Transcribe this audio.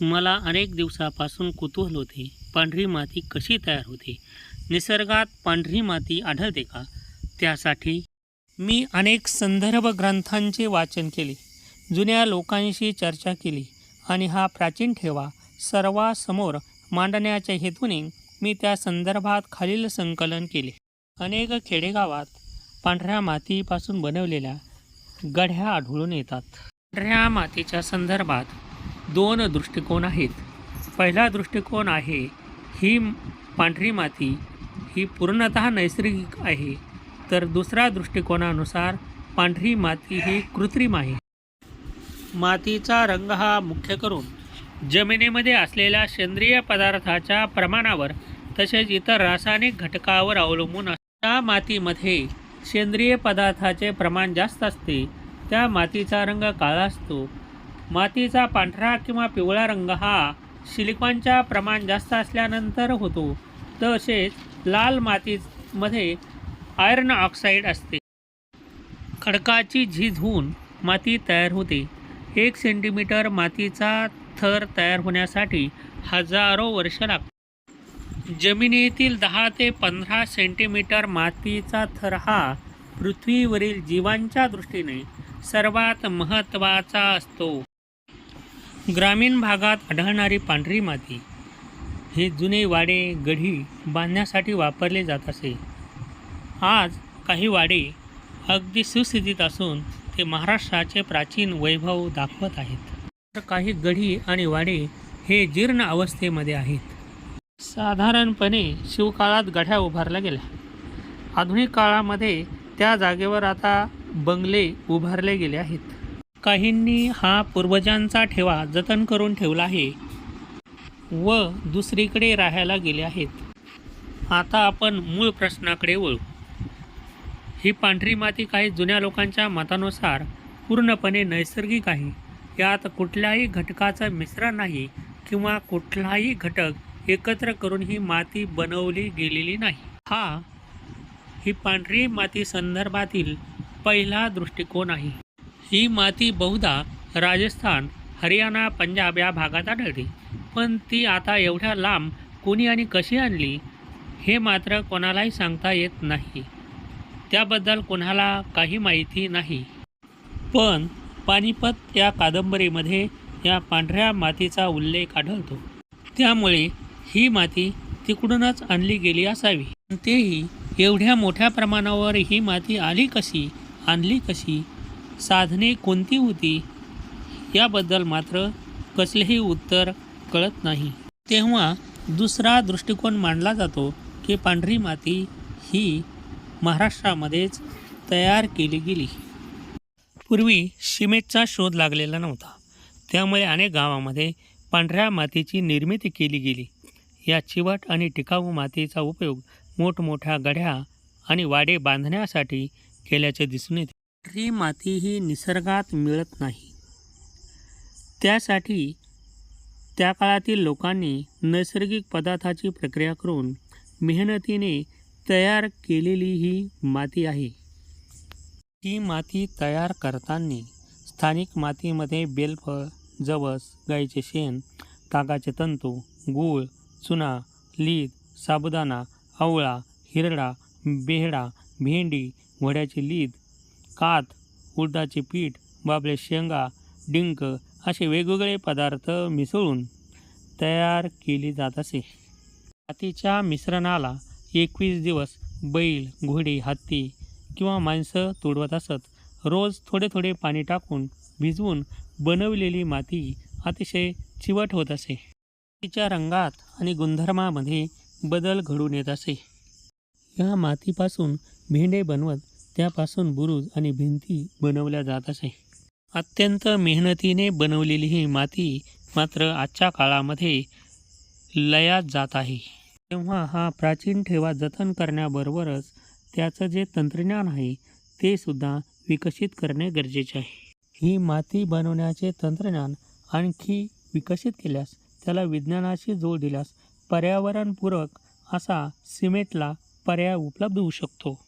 मला अनेक दिवसापासून कुतूहल होते. पांढरी माती कशी तयार होते? निसर्गात पांढरी माती आढळते का? त्यासाठी मी अनेक संदर्भ ग्रंथांचे वाचन केले. जुन्या लोकांशी चर्चा केली आणि हा प्राचीन ठेवा सर्वासमोर मांडण्याच्या हेतूने मी त्या संदर्भात खालील संकलन केले. अनेक खेडेगावात पांढऱ्या मातीपासून बनवलेल्या गढ्या आढळून येतात. पांढऱ्या मातीच्या संदर्भात दोन दृष्टिकोन आहेत. पहिला दृष्टिकोन आहे ही पांढरी माती ही पूर्णतः नैसर्गिक आहे. तर दुसरा दृष्टिकोनानुसार पांढरी माती ही कृत्रिम आहे. मातीचा रंग हा मुख्य करून जमिनीमध्ये असलेल्या सेंद्रिय पदार्थाच्या प्रमाणावर तसेच इतर रासायनिक घटकावर अवलंबून असते त्या मातीमध्ये सेंद्रिय पदार्थाचे प्रमाण जास्त असते. त्या मातीचा रंग काळा असतो. मातीचा पांढरा किंवा पिवळा रंग हा सिलिकॉनच्या प्रमाण जास्त असल्यानंतर होतो. तसेच लाल मातीमध्ये आयर्न ऑक्साईड असते. खडकाची झीज होऊन माती तयार होते. एक सेंटीमीटर मातीचा थर तयार होण्यासाठी हजारो वर्ष लागतात. जमिनीतील दहा ते पंधरा सेंटीमीटर मातीचा थर हा पृथ्वीवरील जीवांच्या दृष्टीने सर्वात महत्त्वाचा असतो. ग्रामीण भागात आढळणारी पांढरी माती. हे जुने वाडे गढी बांधण्यासाठी वापरले जात असे. आज काही वाडे अगदी सुस्थितीत असून ते महाराष्ट्राचे प्राचीन वैभव दाखवत आहेत. तर काही गढी आणि वाडे हे जीर्ण अवस्थेमध्ये आहेत. साधारणपणे शिवकाळात गढ्या उभारल्या गेल्या. आधुनिक काळामध्ये त्या जागेवर आता बंगले उभारले गेले आहेत. काहींनी हा पूर्वजांचा ठेवा जतन करून ठेवला आहे व दुसरीकडे राहायला गेले आहेत. आता आपण मूळ प्रश्नाकडे वळू. ही पांढरी माती काही जुन्या लोकांच्या मतानुसार पूर्णपणे नैसर्गिक आहे. यात कुठल्याही घटकाचं मिश्रण नाही किंवा कुठलाही घटक एकत्र करून ही माती बनवली गेलेली नाही. हा ही पांढरी माती संदर्भातील पहिला दृष्टिकोन आहे. ही माती बहुधा राजस्थान हरियाणा पंजाब या भागात आढळते पण ती आता एवढ्या लांब कोणी आणि कशी आणली हे मात्र कोणालाही सांगता येत नाही. त्याबद्दल कोणाला काही माहिती नाही. पण पानिपत या कादंबरीमध्ये या पांढऱ्या मातीचा उल्लेख आढळतो. त्यामुळे ही माती तिकडूनच आणली गेली असावी. तेही एवढ्या मोठ्या प्रमाणावर ही माती आली कशी आणली कशी साधने कोणती होती? याबद्दल मात्र कसलेही उत्तर कळत नाही. तेव्हा दुसरा दृष्टिकोन मांडला जातो की पांढरी माती ही महाराष्ट्रामध्येच तयार केली गेली. पूर्वी सिमेंटचा शोध लागलेला नव्हता. त्यामुळे अनेक गावामध्ये पांढऱ्या मातीची निर्मिती केली गेली. या चिवट आणि टिकाऊ मातीचा उपयोग मोठमोठ्या गढ्या आणि वाडे बांधण्यासाठी केल्याचे दिसून येते. पांढरी माती ही निसर्गात मिळत नाही. त्यासाठी त्या काळातील लोकांनी नैसर्गिक पदार्थाची प्रक्रिया करून मेहनतीने तयार केलेली ही माती आहे. ती माती तयार करताना स्थानिक मातीमध्ये बेलफळ जवस गाईचे शेण तागाचे तंतू गूळ चुना लीद साबुदाणा आवळा हिरडा बेहडा भेंडी वड्याची लीद कात उडदाचे पीठ बाबले शेंगा डिंक असे वेगवेगळे पदार्थ मिसळून तयार केली जात असे. मातीच्या मिश्रणाला एकवीस दिवस बैल घोडे हत्ती किंवा माणसं तुडवत असत. रोज थोडे थोडे पाणी टाकून भिजवून बनवलेली माती अतिशय चिवट होत असे. तिच्या रंगात आणि गुणधर्मामध्ये बदल घडून येत असे. या मातीपासून भेंडे बनवत त्यापासून बुरुज आणि भिंती बनवल्या जात असे. अत्यंत मेहनतीने बनवलेली ही माती मात्र आजच्या काळामध्ये लयात जात आहे. तेव्हा हा प्राचीन ठेवा जतन करण्याबरोबरच त्याचं जे तंत्रज्ञान आहे ते सुद्धा विकसित करणे गरजेचे आहे. ही माती बनवण्याचे तंत्रज्ञान आणखी विकसित केल्यास त्याला विज्ञानाशी जोड दिल्यास पर्यावरणपूरक असा सिमेंटला पर्याय उपलब्ध होऊ शकतो.